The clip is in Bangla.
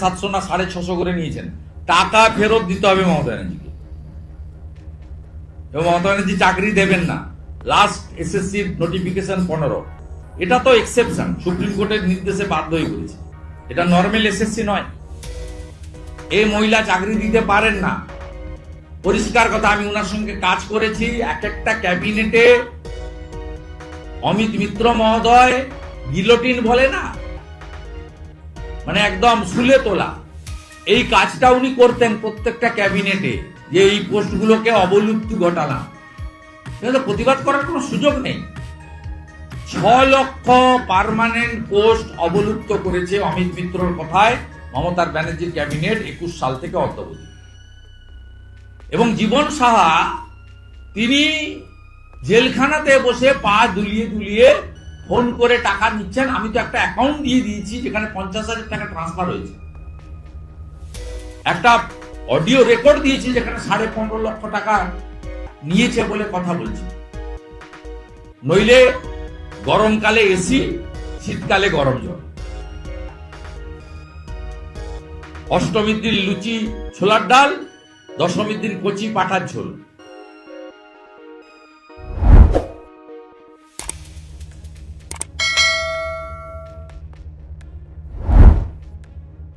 সাতশো না সাড়ে ছশো করে নিয়েছেন। টাকা ফেরত দিতে হবে মমতা ব্যানার্জিকে। মমতা ব্যানার্জি চাকরি দেবেন না। লাস্ট এসএসসি নোটিফিকেশন পনেরো। এটা তো এক্সেপশন সুপ্রিম কোর্টের নির্দেশে বাধ্য হয়ে করেছে। এটা নর্মাল এসএসসি নয়। এই মহিলা চাকরি দিতে পারেন না। পরিষ্কার কথা, আমি ওনার সঙ্গে কাজ করেছি। এক একটা ক্যাবিনেটে অমিত মিত্র মহোদয় গিলোটিন বলে না? মানে একদম সুলে তোলা। এই কাজটা উনি করতেন প্রত্যেকটা ক্যাবিনেটে, যে এই পোস্টগুলোকে অবলুপ্তি ঘটালাম। কিন্তু প্রতিবাদ করার কোনো সুযোগ নেই। ছ লক্ষ পার্মানেন্ট পোস্ট অবলুপ্ত করেছে অমিত মিত্রর কথায় মমতার ব্যানার্জির ক্যাবিনেট একুশ সাল থেকে অদ্যাবধি। এবং জীবন সাহা, তিনি জেলখানাতে বসে পা দুলিয়ে দুলিয়ে ফোন করে টাকা নিচ্ছেন আমি তো একটা অ্যাকাউন্ট দিয়ে দিয়েছি যেখানে পঞ্চাশ হাজার টাকা ট্রান্সফার হয়েছে। একটা অডিও রেকর্ড দিয়েছি যেখানে সাড়ে পনেরো লক্ষ টাকা নিয়েছে বলে কথা বলছি। নইলে গরমকালে এসি শীতকালে গরম জল। অষ্টমীর দিন লুচি, ছোলার ডাল, দশমীর দিন কচি পাঠার ঝোল।